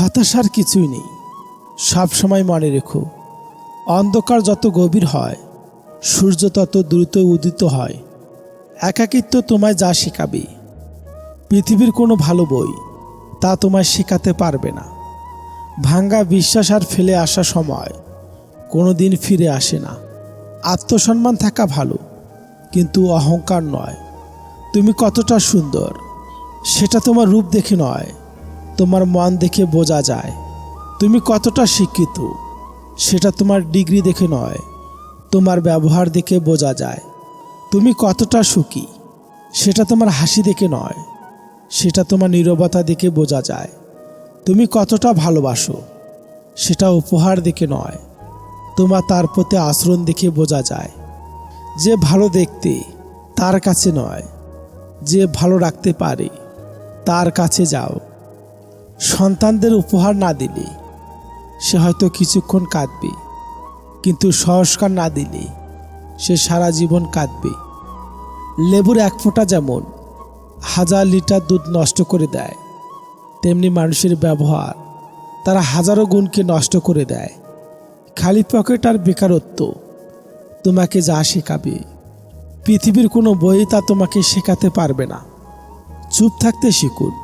হতাশার কিছুই নেই। সব সময় মনে রেখো, অন্ধকার যত গভীর হয়, সূর্য তত দ্রুত উদিত হয়। একাকিত্ব তোমায় যা শেখাবে। পৃথিবীর কোনো ভালো বই তা তোমায় শেখাতে পারবে না। ভাঙ্গা বিশ্বাস আর ফেলে আসা সময় কোনো দিন ফিরে আসে না। আত্মসম্মান থাকা ভালো, কিন্তু অহংকার নয়। তুমি কতটা সুন্দর, সেটা তোমার রূপ দেখে নয়। তোমার মন দেখে বোঝা যায়। তুমি কতটা শিক্ষিত, সেটা তোমার ডিগ্রি দেখে নয়, তোমার ব্যবহার দেখে বোঝা যায়। তুমি কতটা সুখী, সেটা তোমার হাসি দেখে নয়, সেটা তোমার নীরবতা দেখে বোঝা যায়। তুমি কতটা ভালোবাসো, সেটা উপহার দেখে নয়, তোমার তার প্রতি আচরণ দেখে বোঝা যায়। যে ভালো দেখতে, তার কাছে নয়, যে ভালো রাখতে পারে, তার কাছে যাও। সন্তানদের উপহার না দিলে সে হয়তো কিছুক্ষণ কাঁদবে, কিন্তু সংস্কার না দিলে সে সারা জীবন কাঁদবে। লেবুর এক ফোঁটা যেমন হাজার লিটার দুধ নষ্ট করে দেয়, তেমনি মানুষের ব্যবহার তারা হাজারো গুণকে নষ্ট করে দেয়। খালি পকেট আর বেকারত্ব তোমাকে যা শেখাবে, পৃথিবীর কোনো বই তা তোমাকে শেখাতে পারবে না। চুপ থাকতে শিখুন।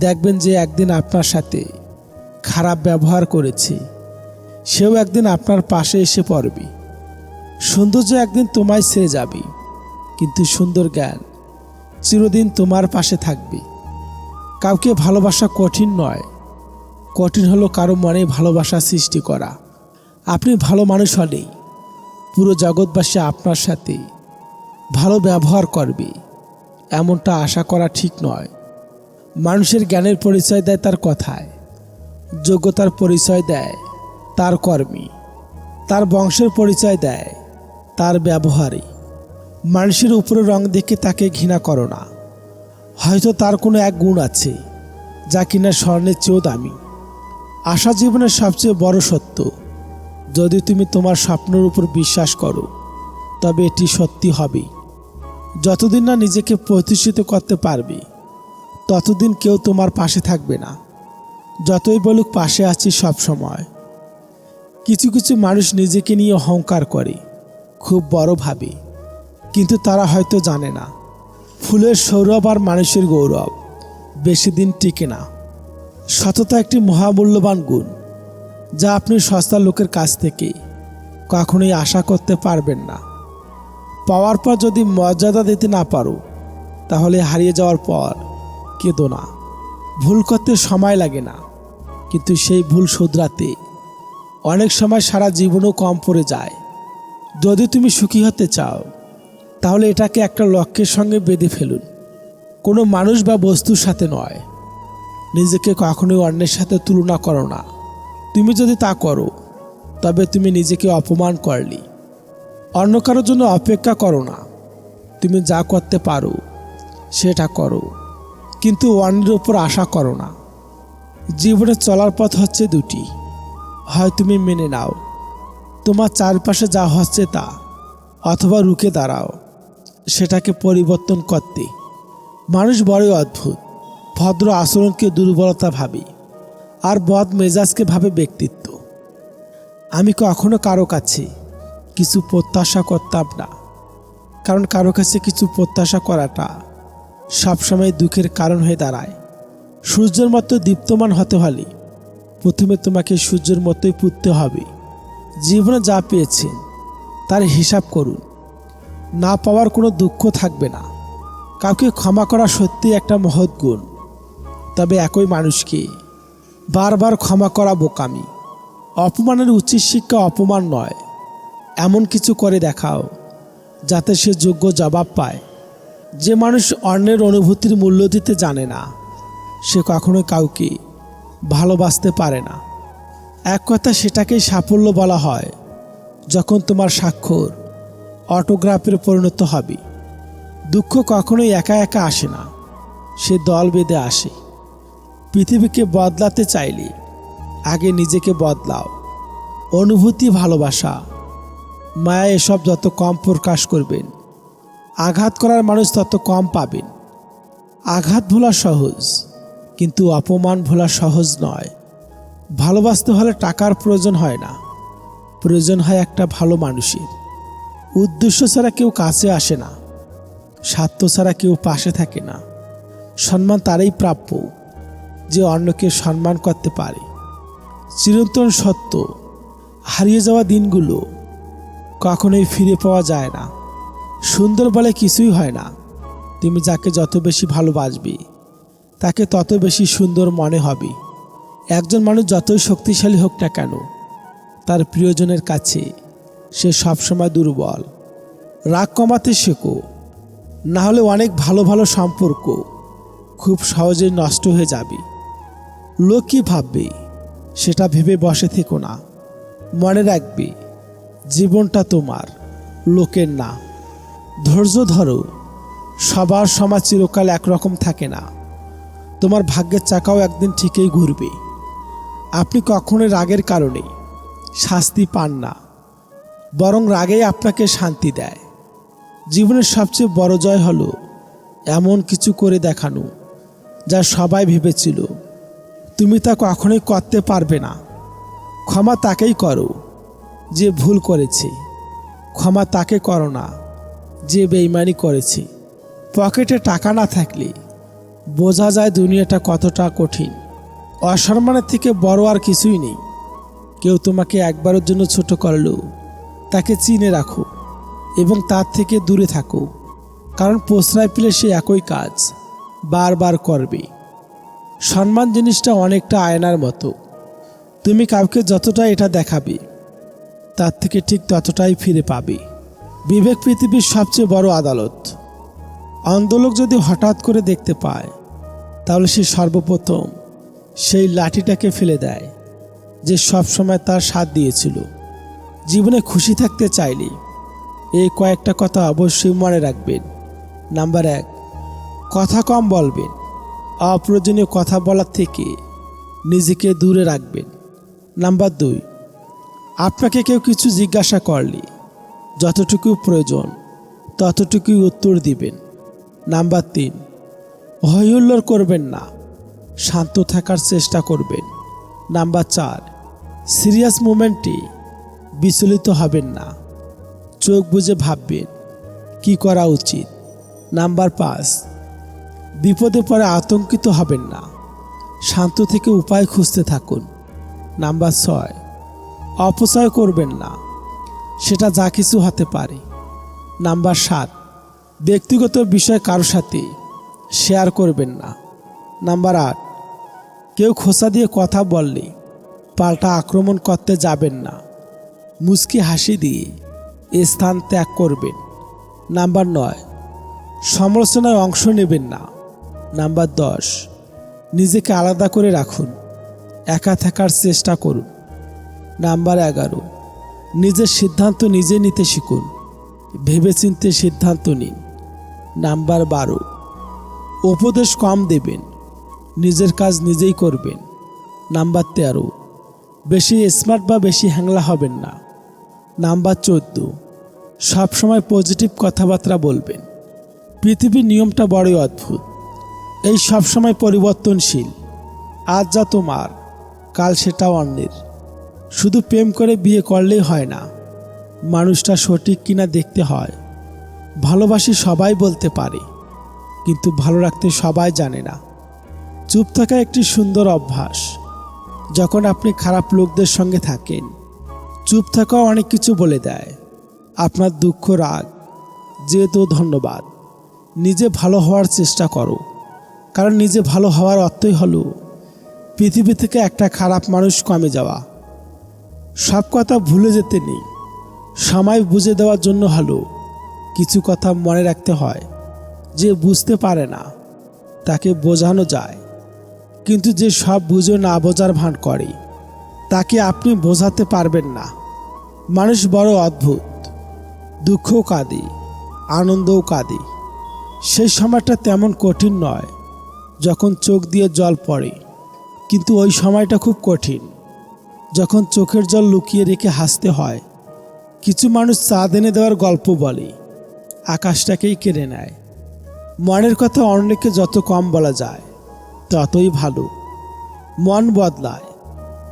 দেখবেন যে একদিন আপনার সাথে খারাপ ব্যবহার করেছে। সেও একদিন আপনার পাশে এসে পড়বে। সৌন্দর্য একদিন তোমায় ছেড়ে যাবে। কিন্তু সুন্দর জ্ঞান চিরদিন তোমার পাশে থাকবে। কাউকে ভালোবাসা কঠিন নয়। কঠিন হলো কারও মনে ভালোবাসা সৃষ্টি করা। আপনি ভালো মানুষ হলেই পুরো জগৎবাসী আপনার সাথে ভালো ব্যবহার করবে। এমনটা আশা করা ঠিক নয়। মানুষের জ্ঞানের পরিচয় দেয় তার কথায়, যোগ্যতার পরিচয় দেয় তার কর্মী, তার বংশের পরিচয় দেয় তার ব্যবহারে। মানুষের উপরে রং দেখে তাকে ঘৃণা করো না। হয়তো তার কোনো এক গুণ আছে, যা কিনা স্বর্ণের চেয়েও দামি। আশা জীবনের সবচেয়ে বড় সত্য, যদি তুমি তোমার স্বপ্নের উপর বিশ্বাস করো, তবে এটি সত্যি হবে। যতদিন না নিজেকে প্রতিষ্ঠিত করতে পারবে ততদিন কেউ তোমার পাশে থাকবে না। যতই বলুক পাশে আছি সব সময়। কিছু কিছু মানুষ নিজেকে নিয়ে অহংকার করে, খুব বড় ভাবে। কিন্তু তারা হয়তো জানে না। ফুলের সৌরভ আর মানুষের গৌরব বেশি দিন টিকে না। সততা একটি মহামূল্যবান গুণ, যা আপনি সস্তা লোকের কাছ থেকে কখনোই আশা করতে পারবেন না। পাওয়ার পর যদি মর্যাদা দিতে না পারো, তাহলে হারিয়ে যাওয়ার পর কেঁদো না। ভুল করতে সময় লাগে না। কিন্তু সেই ভুল শুধরাতে অনেক সময় সারা জীবনও কম পড়ে যায়। যদি তুমি সুখী হতে চাও, তাহলে এটাকে একটা লক্ষ্যের সঙ্গে বেঁধে ফেলুন। কোনো মানুষ বা বস্তুর সাথে নয়। নিজেকে কখনোই অন্যের সাথে তুলনা করো না। তুমি যদি তা করো, তবে তুমি নিজেকে অপমান করলি। অন্য কারোর জন্য অপেক্ষা করো না। তুমি যা করতে পারো, সেটা করো। কিন্তু ওয়ানের উপর আশা করো না। জীবনে চলার পথ হচ্ছে দুটি। হয় তুমি মেনে নাও, তোমার চারপাশে যা হচ্ছে তা, অথবা রুখে দাঁড়াও, সেটাকে পরিবর্তন করতে। মানুষ বড়ই অদ্ভুত, ভদ্র আচরণকে দুর্বলতা ভাবে, আর বদ মেজাজকে ভাবে ব্যক্তিত্ব। আমি কখনো কারও কাছে কিছু প্রত্যাশা করতাম না, কারণ কারও কাছে কিছু প্রত্যাশা করাটা সবসময় দুঃখের কারণ হয়ে দাঁড়ায়। সূর্যের মতো দীপ্তমান হতে হলে প্রথমে তোমাকে সূর্যের মতোই পুততে হবে। জীবনে যা পেয়েছেন, তার হিসাব করুন। না পাওয়ার কোনো দুঃখ থাকবে না। কাউকে ক্ষমা করা সত্যি একটা মহৎ গুণ। তবে একই মানুষকে বারবার ক্ষমা করা বোকামি। অপমানের উচিত শিক্ষা অপমান নয়। এমন কিছু করে দেখাও, যাতে সে যোগ্য জবাব পায়। যে মানুষ অন্যের অনুভূতির মূল্য দিতে জানে না, সে কখনো কাউকে ভালোবাসতে পারে না। এক কথা সেটাকেই সাফল্য বলা হয়, যখন তোমার স্বাক্ষর অটোগ্রাফের পরিণত হবে। দুঃখ কখনোই একা একা আসে না, সে দল বেঁধে আসে। পৃথিবীকে বদলাতে চাইলে আগে নিজেকে বদলাও। অনুভূতি, ভালোবাসা, মায়া এসব যত কম প্রকাশ করবেন আঘাত করার মানুষ তত কম পাবেন। আঘাত ভোলা সহজ, কিন্তু অপমান ভোলা সহজ নয়। ভালোবাসতে হলে টাকার প্রয়োজন হয় না। প্রয়োজন হয় একটা ভালো মানুষের। উদ্দেশ্য ছাড়া কেউ কাছে আসে না। স্বার্থ ছাড়া কেউ পাশে থাকে না। সম্মান তারই প্রাপ্য, যে অন্যকে সম্মান করতে পারে। চিরন্তন সত্য, হারিয়ে যাওয়া দিনগুলো কখনোই ফিরে পাওয়া যায় না। সুন্দর বলে কিছুই হয় না। তুমি যাকে যত বেশি ভালোবাসবে, তাকে তত বেশি সুন্দর মনে হবে। একজন মানুষ যতই শক্তিশালী হোক না কেন, তার প্রিয়জনের কাছে সে সবসময় দুর্বল। রাগ কমাতে শেখো না হলে অনেক ভালো ভালো সম্পর্ক খুব সহজেই নষ্ট হয়ে যাবে। লোক কী ভাববে, সেটা ভেবে বসে থেকো না। মনে রাখবে, জীবনটা তোমার, লোকের না। ধৈর্য ধরো, সবার সমাজ চিরকাল একরকম থাকে না। তোমার ভাগ্যের চাকাও একদিন ঠিকই ঘুরবে। আপনি কখনো রাগের কারণে শাস্তি পান না, বরং রাগেই আপনাকে শান্তি দেয়। জীবনের সবচেয়ে বড় জয় হলো এমন কিছু করে দেখানো, যা সবাই ভেবেছিল। তুমি তা কখনোই করতে পারবে না। ক্ষমা তাকেই করো, যে ভুল করেছে। ক্ষমা তাকে করো না। যে বেইমানি করেছে। পকেটে টাকা না থাকলে বোঝা যায় দুনিয়াটা কতটা কঠিন। অসম্মানের থেকে বড় আর কিছুই নেই। কেউ তোমাকে একবারের জন্য ছোট করলেও তাকে চিনে রাখো এবং তার থেকে দূরে থাকো। কারণ প্রশ্রয় পেলে সে একই কাজ বারবার করবে। সম্মান জিনিসটা অনেকটা আয়নার মতো। তুমি কাউকে যতটা এটা দেখাবে, তার থেকে ঠিক ততটাই ফিরে পাবে। বিবেক পৃথিবীর সবচেয়ে বড় আদালত। অন্ধলোক যদি হঠাৎ করে দেখতে পায়, তাহলে সে সর্বপ্রথম সেই লাঠিটাকে ফেলে দেয়, যে সবসময় তার সাথ দিয়েছিল। জীবনে খুশি থাকতে চাইলে এই কয়েকটা কথা অবশ্যই মনে রাখবেন। নাম্বার এক, কথা কম বলবেন। অপ্রয়োজনীয় কথা বলার থেকে নিজেকে দূরে রাখবেন। নাম্বার দুই, আপনাকে কেউ কিছু জিজ্ঞাসা করলে যতটুকু প্রয়োজন, ততটুকুই উত্তর দিবেন। নাম্বার তিন, হইহুল্লোড় করবেন না, শান্ত থাকার চেষ্টা করবেন। নাম্বার চার, সিরিয়াস মোমেন্টে বিচলিত হবেন না, চোখ বুঝে ভাববেন, কি করা উচিত? নাম্বার পাঁচ, বিপদে পড়ে আতঙ্কিত হবেন না, শান্ত থেকে উপায় খুঁজতে থাকুন। নাম্বার ছয়, অপচয় করবেন না সেটা যা কিছু হতে পারে। নাম্বার সাত, ব্যক্তিগত বিষয় কারোর সাথে শেয়ার করবেন না। নাম্বার আট, কেউ খোসা দিয়ে কথা বললে পাল্টা আক্রমণ করতে যাবেন না। মুচকি হাসি দিয়ে এ স্থান ত্যাগ করবেন। নাম্বার নয়, সমালোচনায় অংশ নেবেন না। নাম্বার দশ, নিজেকে আলাদা করে রাখুন। একা থাকার চেষ্টা করুন। নাম্বার এগারো নিজের সিদ্ধান্ত নিজে নিতে শিখুন। ভেবেচিন্তে সিদ্ধান্ত নিন। নাম্বার বারো। উপদেশ কম দেবেন। নিজের কাজ নিজেই করবেন। নাম্বার তেরো। বেশি স্মার্ট বা বেশি হ্যাংলা হবেন না। নাম্বার চোদ্দ। সবসময় পজিটিভ কথাবার্তা বলবেন। পৃথিবীর নিয়মটা বড়ই অদ্ভুত। এই সবসময় পরিবর্তনশীল। আজ যা তোমার, কাল সেটা অন্যের। শুধু প্রেম করে বিয়ে করলেই হয় না। মানুষটা সঠিক কিনা দেখতে হয়। ভালোবাসি সবাই বলতে পারে, কিন্তু ভালো রাখতে সবাই জানে না। চুপ থাকা একটি সুন্দর অভ্যাস। যখন আপনি খারাপ লোকদের সঙ্গে থাকেন, চুপ থাকাও অনেক কিছু বলে দেয়। আপনার দুঃখ, রাগ যেহেতু ধন্যবাদ। নিজে ভালো হওয়ার চেষ্টা করো। কারণ নিজে ভালো হওয়ার অর্থই হলো পৃথিবী থেকে একটা খারাপ মানুষ কমে যাওয়া। সব কথা ভুলে যেতে নেই। সময় বুঝে দেওয়ার জন্য হলো কিছু কথা মনে রাখতে হয় যে বুঝতে পারে না, তাকে বোঝানো যায়। কিন্তু যে সব বুঝে না বোঝার ভান করে, তাকে আপনি বোঝাতে পারবেন না। মানুষ বড় অদ্ভুত। দুঃখও কাঁদে, আনন্দও কাঁদে। সেই সময়টা তেমন কঠিন নয়, যখন চোখ দিয়ে জল পড়ে। কিন্তু ওই সময়টা খুব কঠিন। যখন চোখের জল লুকিয়ে রেখে হাসতে হয়, কিছু মানুষ চাঁদ এনে দেওয়ার গল্প বলে, আকাশটাকেই কেড়ে নেয়। মনের কথা অন্যকে যত কম বলা যায়, ততই ভালো। মন বদলায়,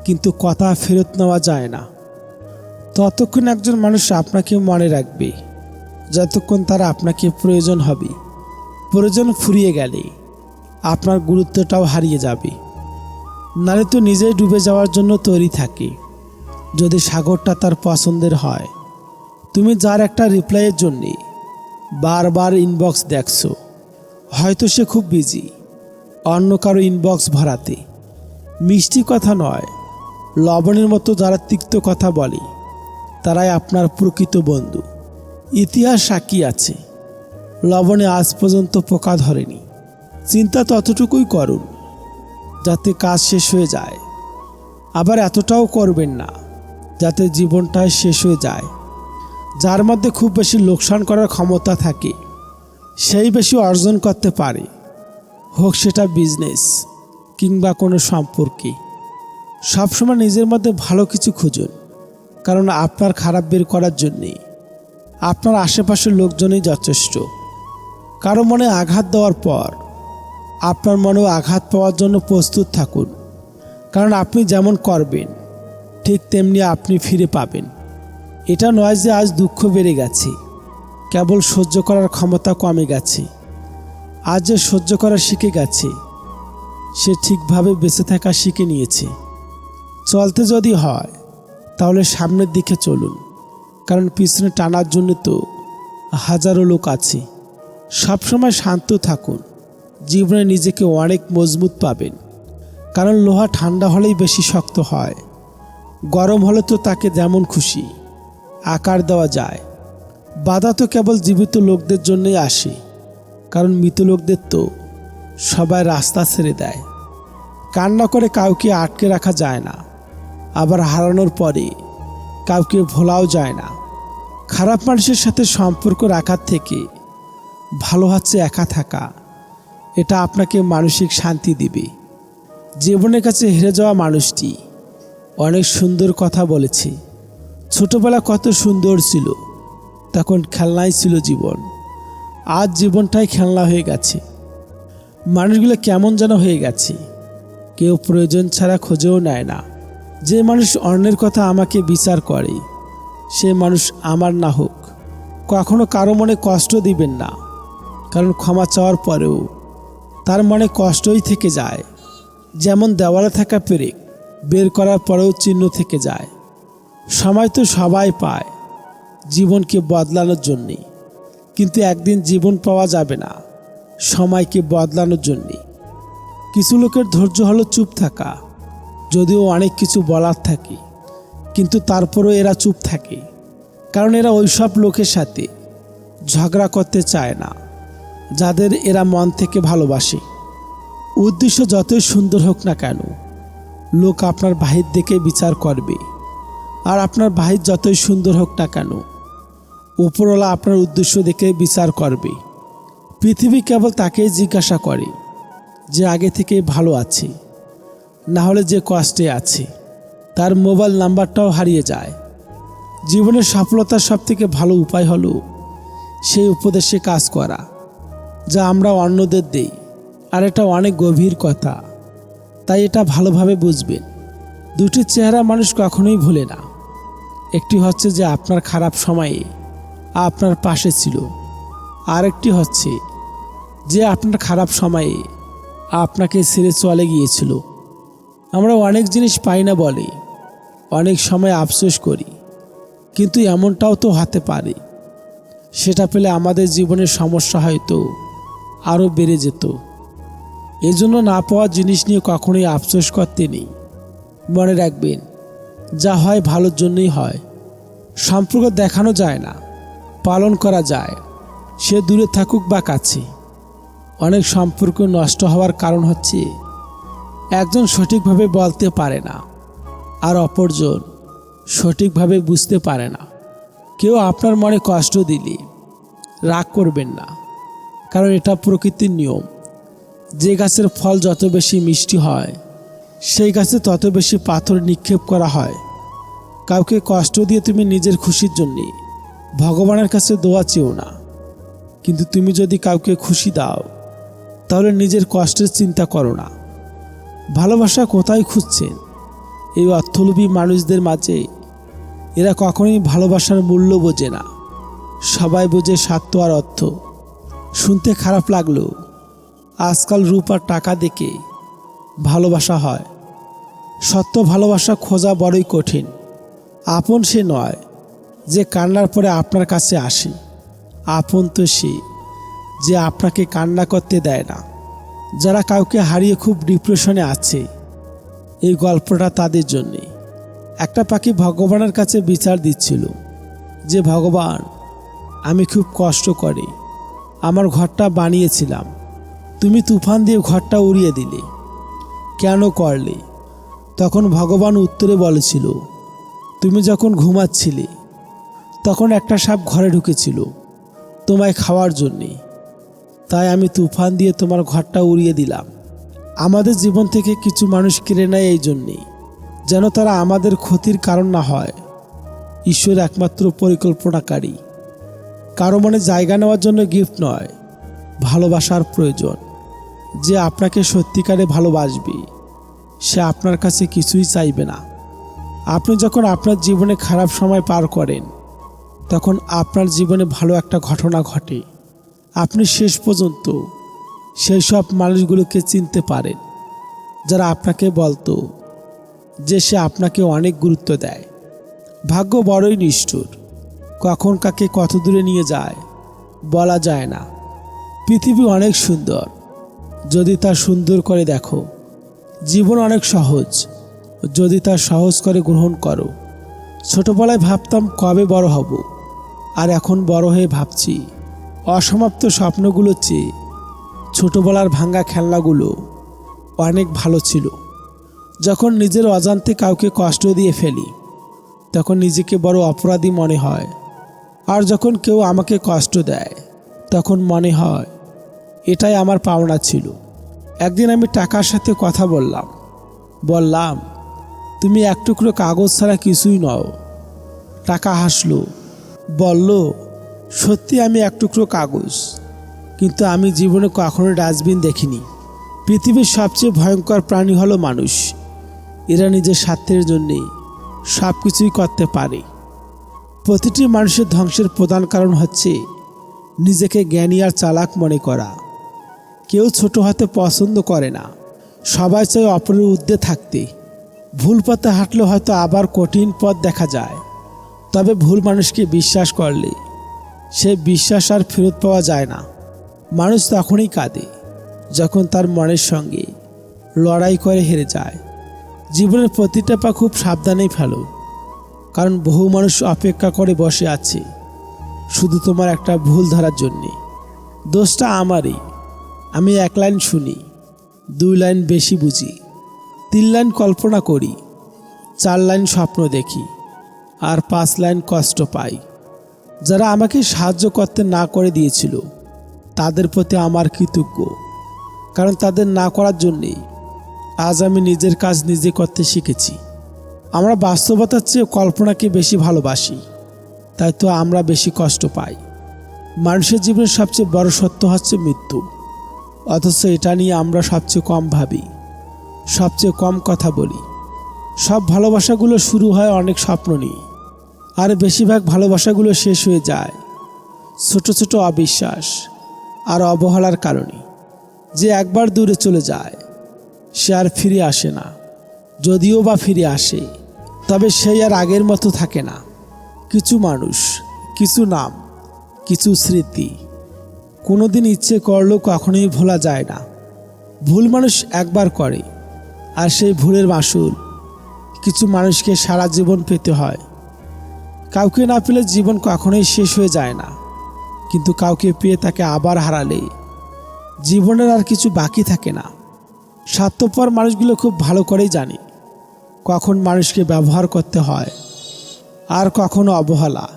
কিন্তু কথা ফেরত নেওয়া যায় না। ততক্ষণ একজন মানুষ আপনাকে মনে রাখবে, যতক্ষণ তার আপনাকে প্রয়োজন হবে। প্রয়োজন ফুরিয়ে গেলে, আপনার গুরুত্বটাও হারিয়ে যাবে। নালে তো নিজেই ডুবে যাওয়ার জন্য তৈরি থাকে। যদি সাগরটা তার পছন্দের হয়, তুমি যার একটা রিপ্লাইয়ের জন্যে বারবার ইনবক্স দেখছ, হয়তো সে খুব বিজি অন্য কারও ইনবক্স ভরাতে। মিষ্টি কথা নয়, লবণের মতো যারা তিক্ত কথা বলে, তারাই আপনার প্রকৃত বন্ধু। ইতিহাস সাক্ষী আছে, লবণে আজ পর্যন্ত পোকা ধরেনি। চিন্তা ততটুকুই করুন। যাতে কাজ শেষ হয়ে যায়। আবার এতটাও করবেন না, যাতে জীবনটাই শেষ হয়ে যায়। যার মধ্যে খুব বেশি লোকসান করার ক্ষমতা থাকে, সেই বেশি অর্জন করতে পারে। হোক সেটা বিজনেস কিংবা কোনো সম্পর্কে। সবসময় নিজের মধ্যে ভালো কিছু খুঁজুন, কারণ আপনার খারাপ বের করার জন্যে আপনার আশেপাশের লোকজনই যথেষ্ট। কারও মনে আঘাত দেওয়ার পর আপনার মনেও আঘাত পাওয়ার জন্য প্রস্তুত থাকুন। কারণ আপনি যেমন করবেন, ঠিক তেমনি আপনি ফিরে পাবেন। এটা নয় যে আজ দুঃখ বেড়ে গেছে, কেবল সহ্য করার ক্ষমতা কমে গেছে। আজ যে সহ্য করা শিখে গেছে, সে ঠিকভাবে বেঁচে থাকা শিখে নিয়েছে। চলতে যদি হয়, তাহলে সামনের দিকে চলুন, কারণ পিছনে টানার জন্য তো হাজারো লোক আছে। সবসময় শান্ত থাকুন। জীবনে নিজেকে অনেক মজবুত পাবেন। কারণ লোহা ঠান্ডা হলেই বেশি শক্ত হয়। গরম হলে তো তাকে যেমন খুশি। আকার দেওয়া যায়। বাধা তো কেবল জীবিত লোকদের জন্যই আসে। কারণ মৃত লোকদের তো সবাই রাস্তা ছেড়ে দেয়। কান্না করে কাউকে আটকে রাখা যায় না। আবার হারানোর পরে কাউকে ভোলাও যায় না। খারাপ মানুষের সাথে সম্পর্ক রাখার থেকে ভালো হচ্ছে একা থাকা। এটা আপনাকে মানসিক শান্তি দিবে। জীবনের কাছে হেরে যাওয়া মানুষটি অনেক সুন্দর কথা বলেছে। ছোটবেলা কত সুন্দর ছিল, তখন খেলনাই ছিল জীবন। আজ জীবনটাই খেলনা হয়ে গেছে। মানুষগুলো কেমন যেন হয়ে গেছে। কেউ প্রয়োজন ছাড়া খোঁজেও নেয় না। যে মানুষ অন্যের কথা আমাকে বিচার করে, সে মানুষ আমার না হোক। কখনো কারও মনে কষ্ট দিবেন না। কারণ ক্ষমা চাওয়ার পরেও তার মনে কষ্টই থেকে যায়। যেমন দেওয়ালে থাকা পেরেক, বের করার পরেও চিহ্ন থেকে যায়। সময় তো সবাই পায়, জীবনকে বদলানোর জন্যে। কিন্তু একদিন জীবন পাওয়া যাবে না, সময়কে বদলানোর জন্যে। কিছু লোকের ধৈর্য হলো চুপ থাকা, যদিও অনেক কিছু বলার থাকে, কিন্তু তারপরও এরা চুপ থাকে। কারণ এরা ওইসব লোকের সাথে ঝগড়া করতে চায় না। যাদের এরা মন থেকে ভালোবাসে। উদ্দেশ্য যতই সুন্দর হোক না কেন, লোক আপনার বাহির দেখে বিচার করবে। আর আপনার বাহির যতই সুন্দর হোক না কেন, উপরওয়ালা আপনার উদ্দেশ্য দেখে বিচার করবে। পৃথিবী কেবল তাকেই জিজ্ঞাসা করে, যে আগে থেকে ভালো আছে, না হলে যে কষ্টে আছে। তার মোবাইল নাম্বারটাও হারিয়ে যায়। জীবনের সফলতার সব থেকে ভালো উপায় হলো সেই উপদেশে কাজ করা। যা আমরা অন্যদের দেই, আর এটা অনেক গভীর কথা। তাই এটা ভালোভাবে বুঝবেন। দুটি চেহারা মানুষ কখনোই ভুলে না। একটি হচ্ছে যে আপনার খারাপ সময়ে আপনার পাশে ছিল। আরেকটি হচ্ছে যে আপনার খারাপ সময়ে আপনাকে ছেড়ে চলে গিয়েছিল। আমরা অনেক জিনিস পাই না বলে, অনেক সময় আফসোস করি, কিন্তু এমনটাও তো হতে পারে। সেটা পেলে আমাদের জীবনের সমস্যা হয়তো আরও বেড়ে যেত। এজন্য না পাওয়া জিনিস নিয়ে কখনোই আফসোস করতে নেই মনে রাখবেন, যা হয় ভালোর জন্যই হয়। সম্পর্ক দেখানো যায় না, পালন করা যায়, সে দূরে থাকুক বা কাছে। অনেক সম্পর্ক নষ্ট হওয়ার কারণ হচ্ছে, একজন সঠিকভাবে বলতে পারে না, আর অপরজন সঠিকভাবে বুঝতে পারে না। কেউ আপনার মনে কষ্ট দিলে রাগ করবেন না। কারণ এটা প্রকৃতির নিয়ম। যে গাছের ফল যত বেশি মিষ্টি হয়, সেই গাছে তত বেশি পাথর নিক্ষেপ করা হয়। কাউকে কষ্ট দিয়ে তুমি নিজের খুশির জন্যে ভগবানের কাছে দোয়া চেও না। কিন্তু তুমি যদি কাউকে খুশি দাও, তাহলে নিজের কষ্টের চিন্তা করো না। ভালোবাসা কোথায় খুঁজছেন? এই অর্থলোভী মানুষদের মাঝে এরা কখনোই ভালোবাসার মূল্য বোঝে না। সবাই বোঝে স্বার্থ আর অর্থ। শুনতে খারাপ লাগল। আজকাল রূপ আর টাকা দেখে ভালোবাসা হয়। সত্য ভালোবাসা খোঁজা বড়ই কঠিন। আপন সে নয় যে কান্নার পরে আপনার কাছে আসে। আপন তো সে যে আপনাকে কান্না করতে দেয় না। যারা কাউকে হারিয়ে খুব ডিপ্রেশনে আছে। এই গল্পটা তাদের জন্যে। একটা পাখি ভগবানের কাছে বিচার দিচ্ছিল যে, ভগবান, আমি খুব কষ্ট করি আমার ঘরটা বানিয়েছিলাম। তুমি তুফান দিয়ে ঘরটা উড়িয়ে দিলে। কেন করলে? তখন ভগবান উত্তরে বলেছিল, তুমি যখন ঘুমাচ্ছিলে, তখন একটা সাপ ঘরে ঢুকেছিল তোমায় খাওয়ার জন্যে। তাই আমি তুফান দিয়ে তোমার ঘরটা উড়িয়ে দিলাম। আমাদের জীবন থেকে কিছু মানুষ কেড়ে নেয় এই জন্যে, যেন তারা আমাদের ক্ষতির কারণ না হয়। ঈশ্বর একমাত্র পরিকল্পনাকারী। কারও মনে জায়গা নেওয়ার জন্য গিফট নয়, ভালোবাসার প্রয়োজন। যে আপনাকে সত্যিকারে ভালোবাসবে, সে আপনার কাছে কিছুই চাইবে না। আপনি যখন আপনার জীবনে খারাপ সময় পার করেন, তখন আপনার জীবনে ভালো একটা ঘটনা ঘটে। আপনি শেষ পর্যন্ত সেই সব মানুষগুলোকে চিনতে পারেন, যারা আপনাকে বলতো যে সে আপনাকে অনেক গুরুত্ব দেয়। ভাগ্য বড়ই নিষ্ঠুর। কখন কাকে কত দূরে নিয়ে যায়, বলা যায় না। পৃথিবী অনেক সুন্দর। যদি তা সুন্দর করে দেখো, জীবন অনেক সহজ। যদি তা সহজ করে গ্রহণ করো, ছোটবেলায় ভাবতাম কবে বড় হব, আর এখন বড় হয়ে ভাবছি। অসমাপ্ত স্বপ্নগুলো চেয়ে, ছোটবেলার ভাঙ্গা খেলনাগুলো অনেক ভালো ছিল। যখন নিজের অজান্তে কাউকে কষ্ট দিয়ে ফেলি, তখন নিজেকে বড় অপরাধী মনে হয়। আর যখন কেউ আমাকে কষ্ট দেয়, তখন মনে হয়, এটাই আমার পাওনা ছিল। একদিন আমি টাকার সাথে কথা বললাম। বললাম, তুমি এক টুকরো কাগজ ছাড়া কিছুই নও। টাকা হাসলো। বলল, সত্যি আমি এক টুকরো কাগজ, কিন্তু আমি জীবনে কখনো ডাস্টবিন দেখিনি। পৃথিবীর সবচেয়ে ভয়ঙ্কর প্রাণী হলো মানুষ। এরা নিজের স্বার্থের জন্যে সব কিছুই করতে পারে। প্রতিটি মানুষের ধ্বংসের প্রধান কারণ হচ্ছে নিজেকে জ্ঞানী আর চালাক মনে করা। কেউ ছোট হতে পছন্দ করে না। সবাই চায় অপরের ঊর্ধ্বে থাকতে। ভুল পথে হাঁটলে হয়তো আবার কঠিন পথ দেখা যায়। তবে ভুল মানুষকে বিশ্বাস করলে সে বিশ্বাস আর ফেরত পাওয়া যায় না। মানুষ তখনই কাঁদে, যখন তার মনের সঙ্গে লড়াই করে হেরে যায়। জীবনের প্রতিটা পা খুব সাবধানেই ফেলো। কারণ বহু মানুষ অপেক্ষা করে বসে আছে। শুধু তোমার একটা ভুল ধরার জন্যে। দোষটা আমারই। আমি এক লাইন শুনি, দুই লাইন বেশি বুঝি, তিন লাইন কল্পনা করি, চার লাইন স্বপ্ন দেখি, আর পাঁচ লাইন কষ্ট পাই। যারা আমাকে সাহায্য করতে না করে দিয়েছিল, তাদের প্রতি আমার কৃতজ্ঞ। কারণ তাদের না করার জন্যেই আজ আমি নিজের কাজ নিজে করতে শিখেছি। আমরা বাস্তবতার চেয়ে কল্পনাকে বেশি ভালোবাসি, তাই তো আমরা বেশি কষ্ট পাই। মানুষের জীবনের সবচেয়ে বড় সত্য হচ্ছে মৃত্যু। অথচ এটা নিয়ে আমরা সবচেয়ে কম ভাবি, সবচেয়ে কম কথা বলি। সব ভালোবাসাগুলো শুরু হয় অনেক স্বপ্ন নিয়ে, আর বেশিরভাগ ভালোবাসাগুলো শেষ হয়ে যায় ছোট ছোট অবিশ্বাস আর অবহেলার কারণে। যে একবার দূরে চলে যায়, সে আর ফিরে আসে না, যদিও বা ফিরে আসে। তবে সেই আর আগের মতো থাকে না। কিছু মানুষ, কিছু নাম, কিছু স্মৃতি, কোনোদিন ইচ্ছে করলেও কখনোই ভোলা যায় না। ভুল মানুষ একবার করে, আর সেই ভুলের মাসুল কিছু মানুষকে সারা জীবন পেতে হয়। কাউকে না পেলে জীবন কখনোই শেষ হয়ে যায় না। কিন্তু কাউকে পেয়ে তাকে আবার হারালে জীবনের আর কিছু বাকি থাকে না। স্বার্থপর মানুষগুলো খুব ভালো করেই জানে। কখন মানুষকে ব্যবহার করতে হয় আর কখনো অবহেলা।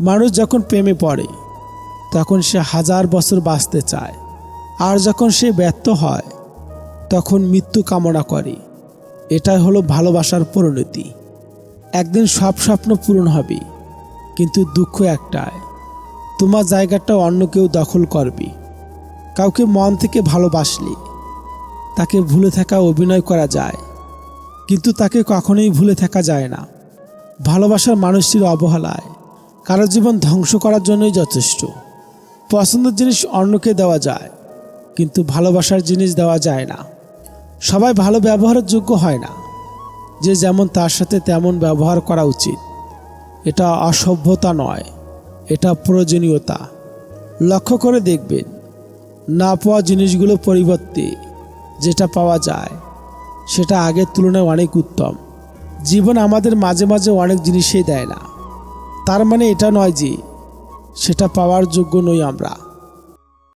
মানুষ যখন প্রেমে পড়ে, তখন সে হাজার বছর বাঁচতে চায়। আর যখন সে ব্যর্থ হয়, তখন মৃত্যু কামনা করে। এটাই হলো ভালোবাসার পরিণতি। একদিন সব স্বপ্ন পূরণ হবে, কিন্তু দুঃখ একটাই। তোমার জায়গাটা অন্য কেউ দখল করবে। কাউকে মন থেকে ভালোবাসলে, তাকে ভুলে থাকা অভিনয় করা যায়। কিন্তু তাকে কখনোই ভুলে থাকা যায় না। ভালোবাসার মানুষটির অবহেলায় কারও জীবন ধ্বংস করার জন্যই যথেষ্ট। পছন্দের জিনিস অন্যকে দেওয়া যায়, কিন্তু ভালোবাসার জিনিস দেওয়া যায় না। সবাই ভালো ব্যবহারের যোগ্য হয় না। যে যেমন তার সাথে তেমন ব্যবহার করা উচিত। এটা অসভ্যতা নয়, এটা প্রয়োজনীয়তা। লক্ষ্য করে দেখবেন, না পাওয়া জিনিসগুলো পরিবর্তে যেটা পাওয়া যায়। সেটা আগের তুলনায় অনেক উত্তম। জীবন আমাদের মাঝে মাঝে অনেক জিনিসই দেয় না। তার মানে এটা নয় যে সেটা পাওয়ার যোগ্য নই আমরা।